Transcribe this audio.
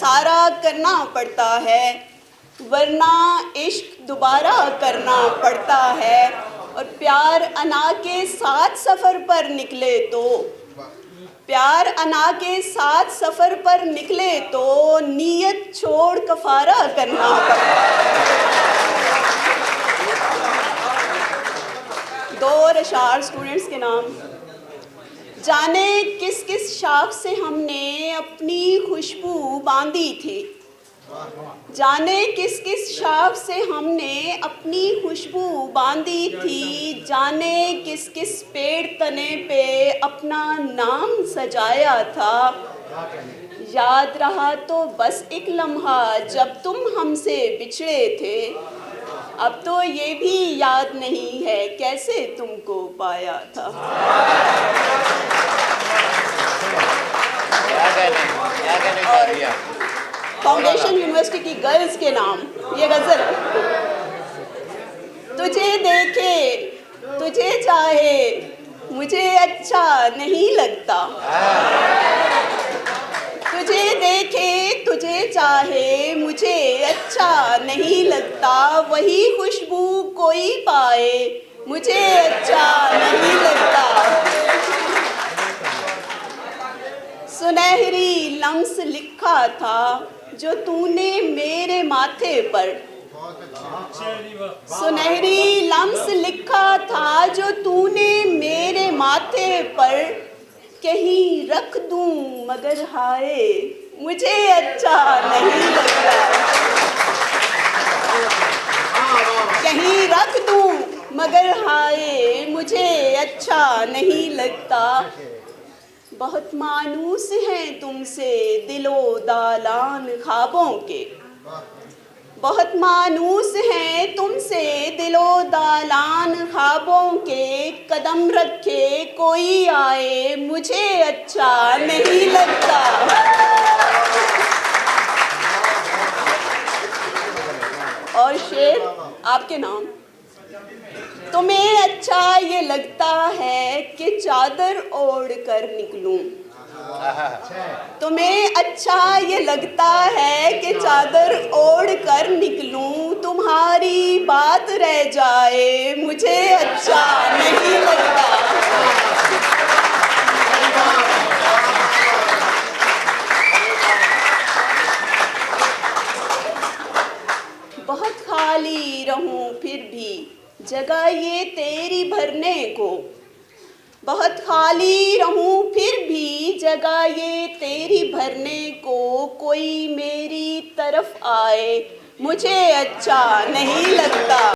سارا کرنا پڑتا ہے، ورنہ عشق دوبارہ کرنا پڑتا ہے۔ اور پیار انا کے ساتھ سفر پر نکلے تو، پیار انا کے ساتھ سفر پر نکلے تو نیت چھوڑ کفارہ کرنا پڑتا دو اشعار اسٹوڈنٹس کے نام۔ جانے کس کس شاخ سے ہم نے اپنی خوشبو باندھی تھی۔ جانے کس کس شاخ سے ہم نے اپنی خوشبو باندھی تھی۔ جانے کس کس پیڑ تنے پہ اپنا نام سجایا تھا۔ یاد رہا تو بس ایک لمحہ جب تم ہم سے بچھڑے تھے۔ اب تو یہ بھی یاد نہیں ہے کیسے تم کو پایا تھا۔ کہنے فاؤنڈیشن یونیورسٹی کی گرلز کے نام۔ یہ غزل۔ تجھے دیکھے، تجھے چاہے، مجھے اچھا نہیں لگتا۔ تجھے دیکھے، تجھے چاہے، مجھے اچھا نہیں لگتا۔ وہی خوشبو کوئی پائے، مجھے اچھا نہیں لگتا۔ سنہری لمس لکھا تھا جو تو نے میرے ماتھے پر سنہری لمس لکھا تھا جو تو نے میرے ماتھے پر کہیں رکھ دوں مگر ہائے مجھے اچھا نہیں لگتا کہیں رکھ دوں مگر ہائے مجھے اچھا نہیں لگتا بہت مانوس ہیں تم سے دل و دالان خوابوں کے۔ بہت مانوس ہیں تم سے دل و دالان خوابوں کے۔ قدم رکھے کوئی آئے مجھے اچھا نہیں لگتا۔ اور شیر، آپ کے نام؟ تمہیں اچھا یہ لگتا ہے کہ چادر اوڑھ کر نکلوں؟ تمہیں اچھا یہ لگتا ہے کہ چادر اوڑھ کر نکلوں؟ تمہاری بات رہ جائے، مجھے اچھا نہیں لگتا۔ بہت خالی رہوں پھر بھی۔ جگہ یہ تیری بھرنے کو۔ بہت خالی رہوں پھر بھی جگہ یہ تیری بھرنے کو۔ کوئی میری طرف آئے مجھے اچھا نہیں لگتا۔